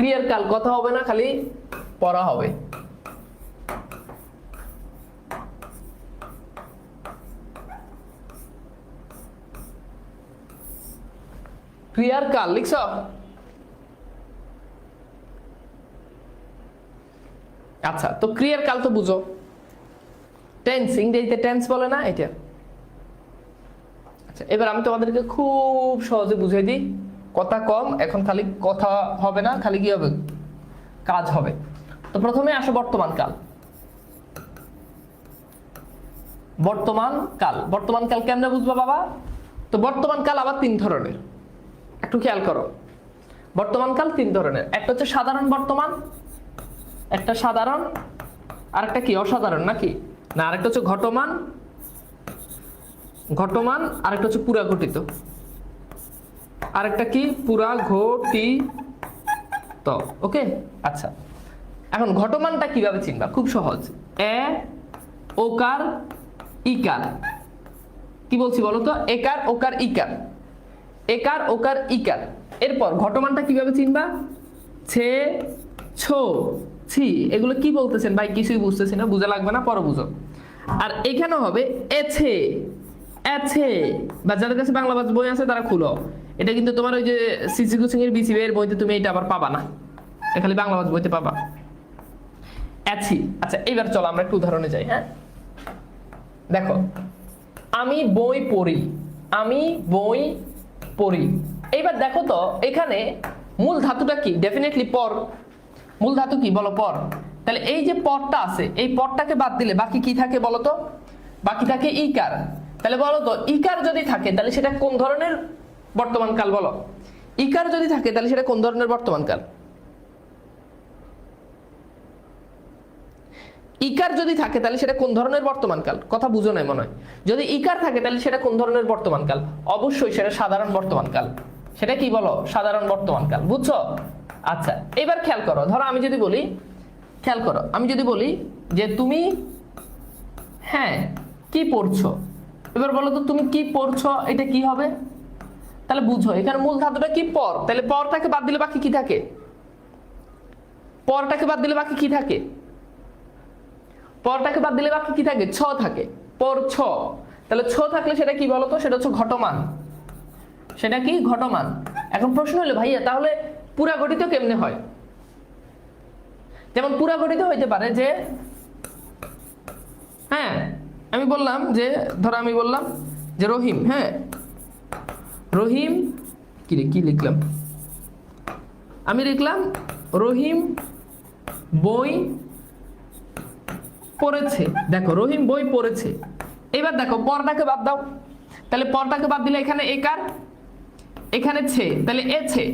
ক্রিয়ার কাল কথা হবে না, খালি পড়া হবে। ক্রিয়ার কাল, লিখছ? আচ্ছা তো ক্রিয়ার কাল তো বুঝো। টেন্স ইংরেজিতে টেন্স বলে না, এটা। আচ্ছা এবার আমি তোমাদেরকে খুব সহজে বুঝিয়ে দিই। কথা কম, এখন খালি কথা হবে না, খালি কি হবে? কাজ হবে। তো প্রথমে আসো বর্তমান কাল। বর্তমান কাল। বর্তমান কাল কেমনে বুঝব বাবা? তো বর্তমান কাল আবার তিন ধরনের। একটু খেয়াল করো। বর্তমান কাল তিন ধরনের। একটা হচ্ছে সাধারণ বর্তমান, একটা সাধারণ, আর একটা কি, অসাধারণ নাকি? না, আরেকটা হচ্ছে ঘটমান ঘটমান, আরেকটা হচ্ছে পুরা ঘটিত আরেকটা কি? পুরা ঘটিত। ওকে? আচ্ছা। এখন ঘটমানটা কীভাবে চিনবা? খুব সহজ। এ, ওকার, ইকার। কি বলছি বলো তো? একার, ওকার, ইকার। একার, ওকার, ইকার। এরপর ঘটমানটা কীভাবে চিনবা? ছে, ছো, ছি। এগুলো কি বলতেছেন? ভাই, কিছুই বুঝতেছি না। বুঝা লাগবে না? পরে বুঝো। আর এখানে হবে, এছে এছে। বা যাদের কাছে বাংলা বই আছে, তারা খুলো। এটা কিন্তু তোমার ওই যে সিসি কোচিং এর বিসিবি এর বইতে তুমি এটা আবার পাবা না। এটা খালি বাংলা ভাষা বইতে পাবা। আছি আচ্ছা এবার চলো আমরা একটু উদাহরণে যাই। হ্যাঁ। দেখো আমি বই পড়ি আমি বই পড়ি। এইবার দেখো তো এখানে মূল ধাতুটা কি? ডেফিনেটলি পর। মূল ধাতু কি? বলো পর। তাহলে এই যে পরটা আছে এই পরটাকে বাদ দিলে বাকি কি থাকে বলো তো? বাকি থাকে ইকার। তাহলে বলো তো ইকার যদি থাকে তাহলে সেটা কোন ধরনের বর্তমান কাল বলো। ইকার যদি থাকে, তাহলে সেটা কোন ধরনের বর্তমান কাল ইকার যদি থাকে, তাহলে সেটা কোন ধরনের বর্তমান কাল কথা বুঝো নাই মনে হয়। যদি ইকার থাকে, তাহলে সেটা কোন ধরনের বর্তমান কাল অবশ্যই সেটা সাধারণ বর্তমান কাল সেটা কি বলো? সাধারণ বর্তমান কাল বুঝছ? আচ্ছা এবার খেয়াল করো। ধরো আমি যদি বলি, খেয়াল করো। আমি যদি বলি যে তুমি হ্যাঁ কি পড়ছো? এবার বলো তো, তুমি কি পড়ছো? এটা কি হবে? তাহলে বুঝো, এখানে মূল ধাতুটা কি? পর। তাহলে পরটাকে বাদ দিলে বাকি কি থাকে? পরটাকে বাদ দিলে বাকি কি থাকে? পরটাকে বাদ দিলে বাকি কি থাকে? ছ থাকে। পর ছ। তাহলে ছ থাকলে সেটা কি বলতো? সেটা হচ্ছে ঘটমান। সেটা কি? ঘটমান। এখন প্রশ্ন হলো, ভাইয়া, তাহলে পুরা গঠিত কেমনে হয়? যেমন পুরা গঠিত হইতে পারে যে হ্যাঁ আমি বললাম যে, ধরো আমি বললাম যে রহিম হ্যাঁ? রহিম, কি রে, কি লিখলাম? আমি লিখলাম, রহিম বই পড়েছে। দেখো, রহিম বই পড়েছে। এবার দেখো পরটাকে বাদ দাও। তাহলে পরটাকে বাদ দিলে এখানে একার এখানে ছে, তাহলে এছে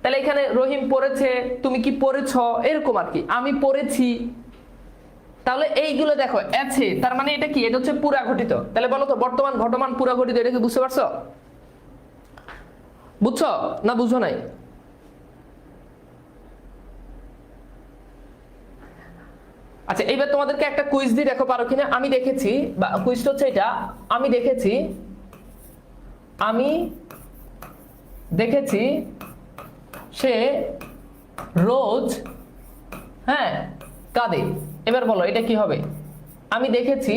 তাহলে এখানে রহিম পড়েছে, তুমি কি পড়েছ? এরকম আর কি। আমি পড়েছি। তাহলে এইগুলো দেখো আছে তার মানে এটা কি? এটা হচ্ছে পুরা ঘটিত তাহলে বলো তো, বর্তমান ঘটমান পুরা ঘটিত এটা কি বুঝতে পারছ? বুঝছ? না, বুঝো নাই? আচ্ছা এইবার তোমাদেরকে একটা কুইজ দিয়ে দেখো, পারো কিনা? আমি দেখেছি, বা কুইজটা হচ্ছে এটা। আমি দেখেছি আমি দেখেছি সে রোজ হ্যাঁ কাঁদে। এবার বলো, এটা কি হবে? আমি দেখেছি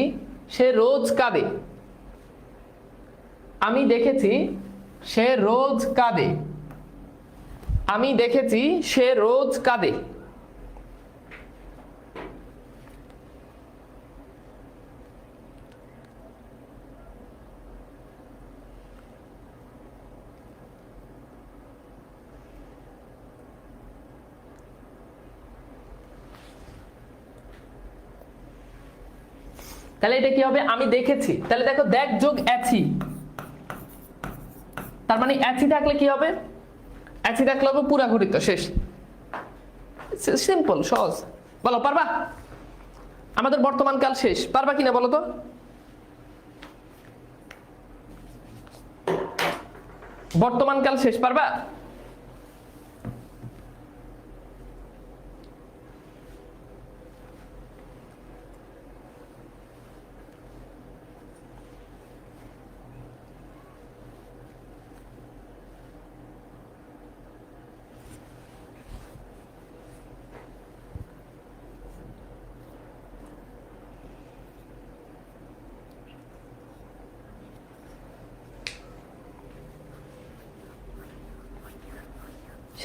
সে রোজ কাঁদে। আমি দেখেছি সে রোজ কাঁদে। আমি দেখেছি সে রোজ কাঁদে। তাহলে এটা কি হবে? আমি দেখেছি। তাহলে দেখো, দেখ যোগ অ্যাচি তার মানে অ্যাসিড থাকলে কি হবে? অ্যাসিড থাকলে হবে পুরা ঘটিত শেষ। সিম্পল সহজ। বলো, পারবা? আমাদের বর্তমান কাল শেষ। পারবা কিনা বলো তো? বর্তমান কাল শেষ, পারবা?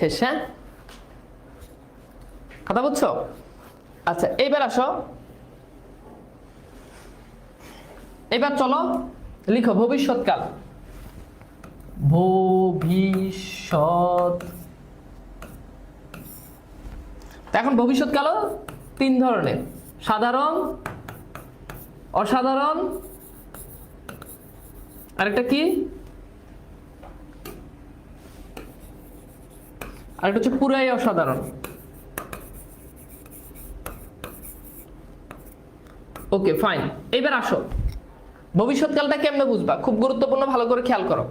শেষ হ্যাঁ? কথা বুঝছ? আচ্ছা এইবার আসো। এবার চলো লিখো ভবিষ্যৎকাল। ভবিষ্যৎ। তা এখন ভবিষ্যৎকালও তিন ধরনের। সাধারণ অসাধারণ আরেকটা কি? আরেকটা হচ্ছে পুরাই অসাধারণ। ওকে ফাইন এবার আসো। ভবিষ্যৎকালটা কেমনে বুঝবা? খুব গুরুত্বপূর্ণ, ভালো করে খেয়াল করো।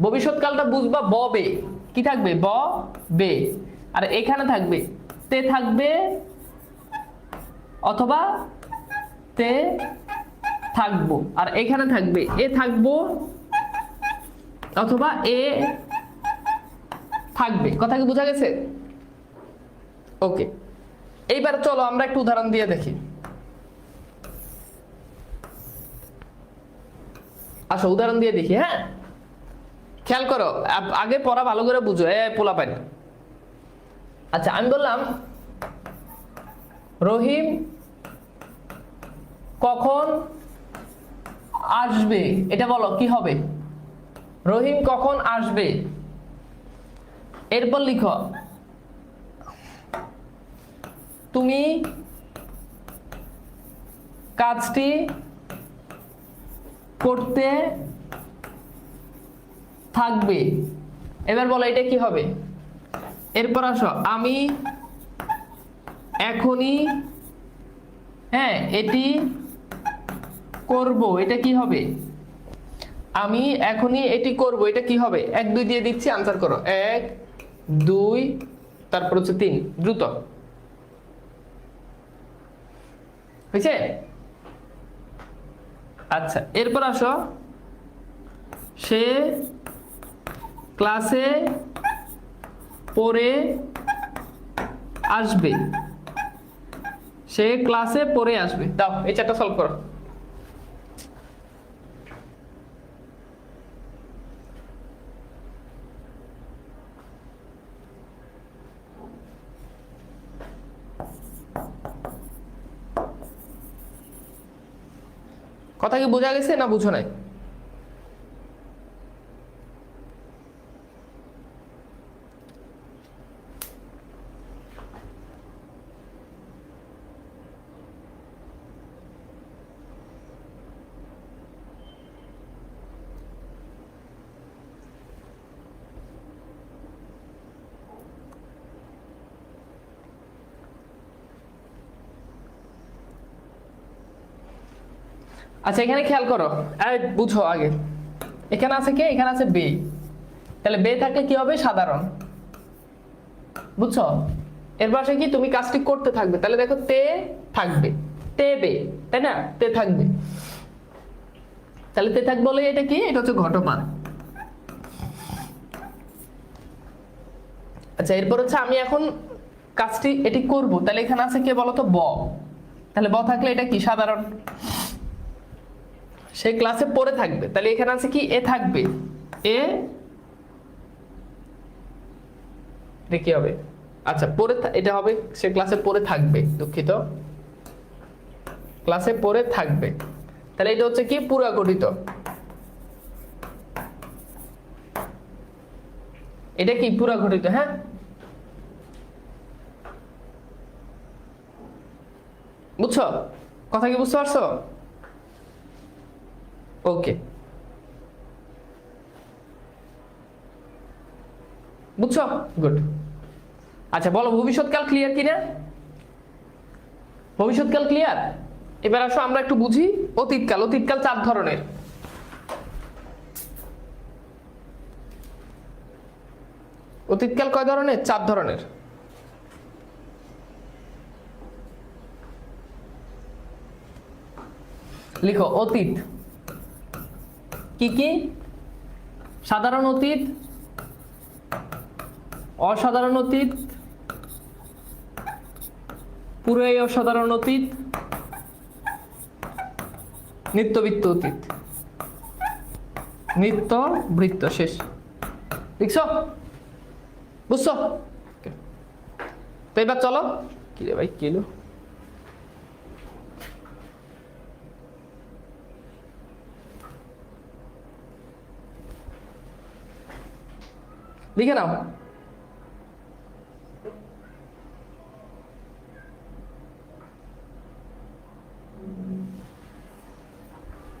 ভবিষ্যৎকালটা বুঝবা ব বে। কি থাকবে? ব বে। আর এখানে থাকবে তে থাকবে অথবা তে থাকব। আর এখানে থাকবে এ থাকব অথবা এ থাকবে। কথা কি বোঝা গেছে? ওকে এইবার চলো, আমরা একটু উদাহরণ দিয়ে দেখি। আসো, উদাহরণ দিয়ে দেখি হ্যাঁ? খেয়াল করো আগে পড়া ভালো করে বুঝো। এ, পোলা পাই আচ্ছা আমি বললাম, রহিম কখন আসবে? এটা বলো, কি হবে? রহিম কখন আসবে? এরপর লিখো। তুমি কাজটি করতে থাকবে। এবার বলো, এটা কি হবে? এরপর আসো, আমি এখনই হ্যাঁ এটি করব, এটা কি হবে? আমি এখনই এটি করব, এটা কি হবে? এক, দুই দিয়ে দিচ্ছি আনসার করো। এক দুই, তারপর হচ্ছে তিন। দ্রুত। হয়েছে? আচ্ছা এরপর আসো। সে ক্লাসে পরে আসবে। সে ক্লাসে পরে আসবে। দাও, এই চারটা সলভ করো। কথা কি বোঝা গেছে না বুঝো নাই? আচ্ছা এখানে খেয়াল করো। আরে বুঝো আগে। এখানে আছে কে? এখানে আছে বে। তাহলে বে থাকলে কি হবে? সাধারণ। বুঝছ? এর পাশে কি? তুমি কাজটি করতে থাকবে। তাহলে দেখো তে থাকবে। তে বে, তাই না? তে থাকবে। তাহলে তে থাকবে বলে এটা কি? এটা হচ্ছে ঘটমান। আচ্ছা এরপর হচ্ছে আমি এখন কাজটি এটি করব। তাহলে এখানে আছে কে বলতো? ব। তাহলে ব থাকলে এটা কি? সাধারণ। সে ক্লাসে পড়ে থাকবে। তাহলে এখানে আছে কি? এ থাকবে। এ কি হবে? আচ্ছা থা- এটা হবে, সে ক্লাসে পড়ে থাকবে, দুঃখিত। ক্লাসে পড়ে থাকবে। তাহলে এটা হচ্ছে কি? পুরা গঠিত। এটা কি? পুরা গঠিত হ্যাঁ? বুঝছ? কথা কি বুঝতে পারছ? ওকে বুঝছ? গুড আচ্ছা বলো ভবিষ্যৎকাল ক্লিয়ার কিনা? ভবিষ্যৎকাল ক্লিয়ার এবার আসো, আমরা একটু বুঝি। অতীতকাল অতীতকাল চার ধরনের। অতীতকাল কয় ধরনের? চার ধরনের। লিখো, অতীত। কি কি? সাধারণ অতীত, অসাধারণ অতীত, পুরাই অসাধারণ অতীত, নিত্যবৃত্ত অতীত। নিত্য বৃত্ত শেষ। লিখছ? বুঝছ. তো এবার চলো। কি রে ভাই, কি লিখে নাও।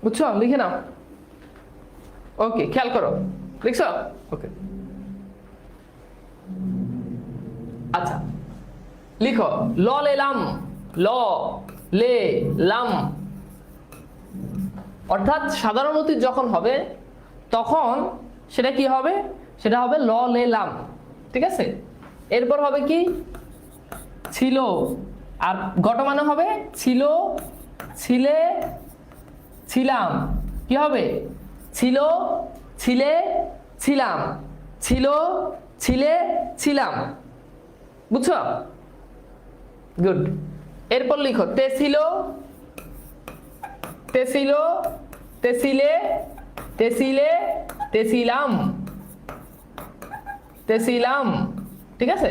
বুঝছ? লিখে নাও। ওকে, খেয়াল করো। লিখছো? ওকে। আচ্ছা। লিখো, ল লে লাম, ল লে লাম। অর্থাৎ সাধারণ অতীত যখন হবে, তখন সেটা কি হবে? সেটা হবে ল, লে, লাম। ঠিক আছে? এরপর হবে কি? ছিল। আর গত মানে হবে ছিল, ছিলে, ছিলাম। কি হবে? ছিল, ছিলে, ছিলাম। ছিল, ছিলে, ছিলাম। বুঝছ? গুড এরপর লিখো, তে ছিল তে ছিল, তে ছিলে তে ছিলে, তে ছিলাম। তে ছিলাম ঠিক আছে?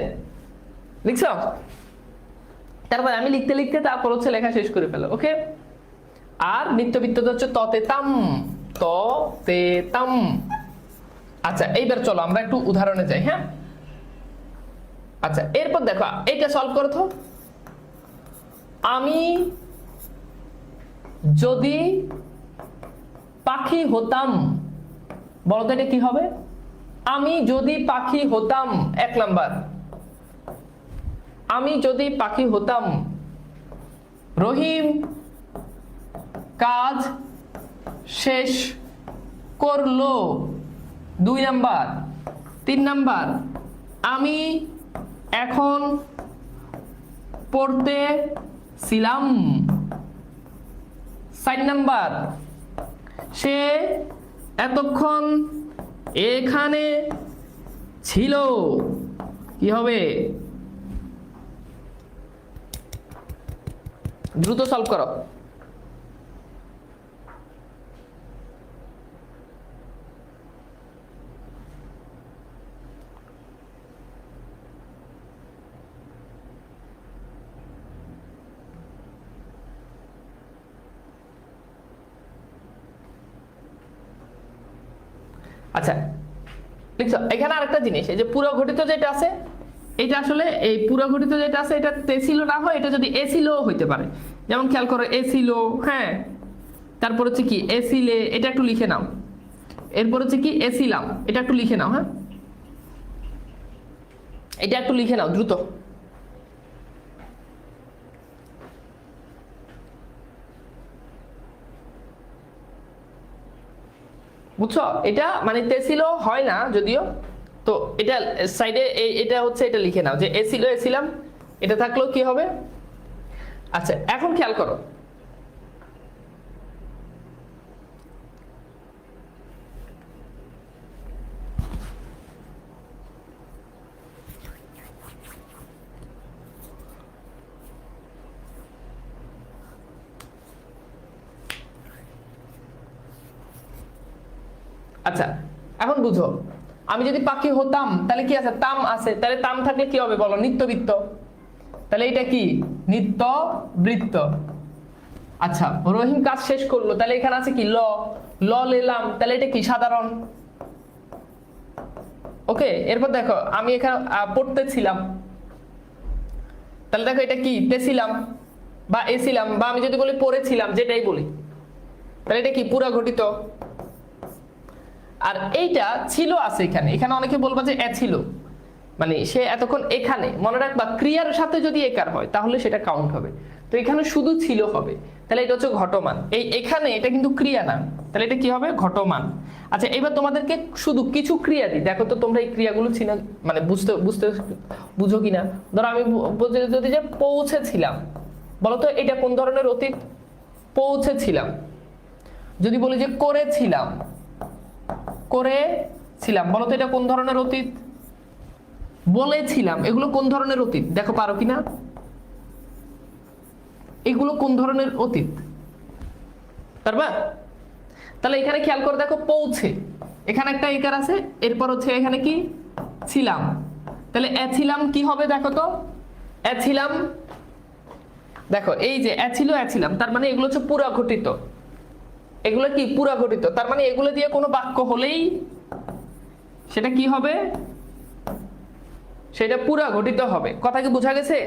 লিখছো? তারপর আমি লিখতে লিখতে তারপর হচ্ছে লেখা শেষ করে ফেলো, ওকে? আর নিত্যবৃত্ত হচ্ছে ততে তাম ত তাম আচ্ছা এইবার চলো, আমরা একটু উদাহরণে যাই হ্যাঁ? আচ্ছা এরপর দেখো, এইটা সলভ করো তো আমি যদি পাখি হতাম বলো তো এটা কি হবে? আমি যদি পাখি হতাম, এক নাম্বার। আমি যদি পাখি হতাম, রহিম কাজ শেষ করল, দুই নাম্বার। তিন নাম্বার, আমি এখন পড়তে ছিলাম। চার নাম্বার, সে এতক্ষণ এখানে ছিল। কি হবে? দ্রুত সলভ করো। আচ্ছা লিখছো এখানে আরেকটা জিনিস, এই যে পুরো ঘটিত যেটা আছে এটা আসলে এই পুরো ঘটিত যেটা আছে, এটা তেছিল না হয়, এটা যদি এসিলো হইতে পারে। যেমন খেয়াল করো এসিলো হ্যাঁ তারপর হচ্ছে কি এসিলে এটা একটু লিখে নাও। এরপর হচ্ছে কি এসিলাম এটা একটু লিখে নাও হ্যাঁ? এটা একটু লিখে নাও, দ্রুত। বুঝছ? এটা মানে তেছিল হয় না যদিও। তো এটা সাইডে এটা হচ্ছে, এটা লিখে নাও যে এসিল এসিলাম এটা থাকলেও কি হবে? আচ্ছা এখন খেয়াল করো। আচ্ছা এখন বুঝো। আমি যদি পাখি হতাম, তাহলে কি আছে? তাম আছে। তাহলে তাম থাকলে কি হবে বলো? নিত্যবৃত্ত। তাহলে এটা কি? নিত্য বৃত্ত আচ্ছা রহিম কাজ শেষ করল। তাহলে এখানে আছে কি? ল। ল লেলাম। তাহলে এটা কি? সাধারণ। ওকে, এরপর দেখো, আমি এখানে পড়তেছিলাম। তাহলে দেখো এটা কি? তেছিলাম বা এছিলাম বা আমি যদি বলি পড়েছিলাম, যেটাই বলি। তাহলে এটা কি? পুরা ঘটিত। আর এইটা ছিল আছে এখানে। এখানে অনেকে বলবা যে এ ছিল। মানে সে এতক্ষণ এখানে। মনে রাখবা, ক্রিয়ার সাথে যদি একার হয়, তাহলে সেটা কাউন্ট হবে। তো এখানে শুধু ছিল হবে। তাহলে এটা হচ্ছে ঘটমান। এই এখানে এটা কিন্তু ক্রিয়া না। তাহলে এটা কি হবে? ঘটমান। আচ্ছা এবার তোমাদেরকে শুধু কিছু ক্রিয়া দিই। দেখো তো তোমরা এই ক্রিয়াগুলো চিনা মানে বুঝতে বুঝতে বুঝো কিনা? ধরো আমি যদি যে পৌঁছেছিলাম বলো তো এটা কোন ধরনের অতীত? পৌঁছেছিলাম। যদি বলি যে করেছিলাম করেছিলাম বলো তো এটা কোন ধরনের অতীত? বলেছিলাম। এগুলো কোন ধরনের অতীত? দেখো পারো কিনা? এগুলো কোন ধরনের অতীত? পারবা তাহলে এখানে খেয়াল করে দেখো, পৌঁছে। এখানে একটা একার আছে, এরপর হচ্ছে এখানে কি? ছিলাম। তাহলে অ্যাছিলাম কি হবে দেখো তো? অ্যাছিলাম দেখো, এই যে অ্যাছিল অ্যাছিলাম তার মানে এগুলো হচ্ছে পুরা ঘটিত এগুলো কি পুরা গঠিত? তার মানে এগুলো দিয়ে কোনো বাক্য হলেই সেটা কি হবে? সেটা পুরা গঠিত হবে। কথা কি বোঝা গেছে?